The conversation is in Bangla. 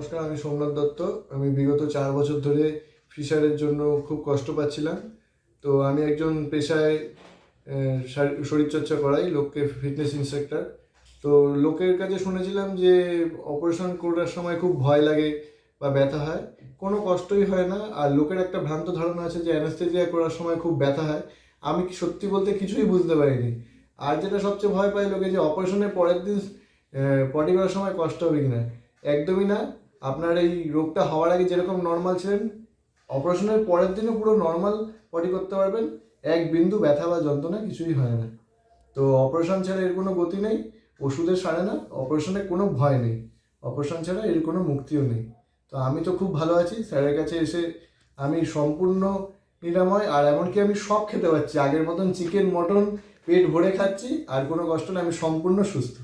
নমস্কার, আমি সোমনাথ দত্ত। আমি বিগত চার বছর ধরে ফিশারের জন্য খুব কষ্ট পাচ্ছিলাম। তো আমি একজন পেশায় শরীরচর্চা করাই, লোককে ফিটনেস ইনস্ট্রাক্টর। তো লোকের কাছে শুনেছিলাম যে অপারেশন করার সময় খুব ভয় লাগে বা ব্যথা হয়। কোনো কষ্টই হয় না। আর লোকের একটা ভ্রান্ত ধারণা আছে যে অ্যানাস্থেজিয়া করার সময় খুব ব্যথা হয়। আমি সত্যি বলতে কিছুই বুঝতে পারিনি। আর যেটা সবচেয়ে ভয় পায় লোকে যে অপারেশনের পরের দিন পটি করার সময় কষ্ট হবে কিনা? একদমই না। আপনার এই রোগটা হওয়ার আগে যেরকম নর্মাল ছিলেন অপারেশনের পরের দিনও পুরো নর্মাল পটি করতে পারবেন। এক বিন্দু ব্যথা বা যন্ত্রণা কিছুই হয় না। তো অপারেশন ছাড়া এর কোনো গতি নেই ওষুধের সারে না অপারেশনের কোনো ভয় নেই। অপারেশন ছাড়া এর কোনো মুক্তিও নেই। তো আমি তো খুব ভালো আছি, স্যারের কাছে এসে আমি সম্পূর্ণ নিরাময়, আর এমনকি আমি সব খেতে পারছি আগের মতন চিকেন মটন পেট ভরে খাচ্ছি, আর কোনো কষ্ট নেই, আমি সম্পূর্ণ সুস্থ।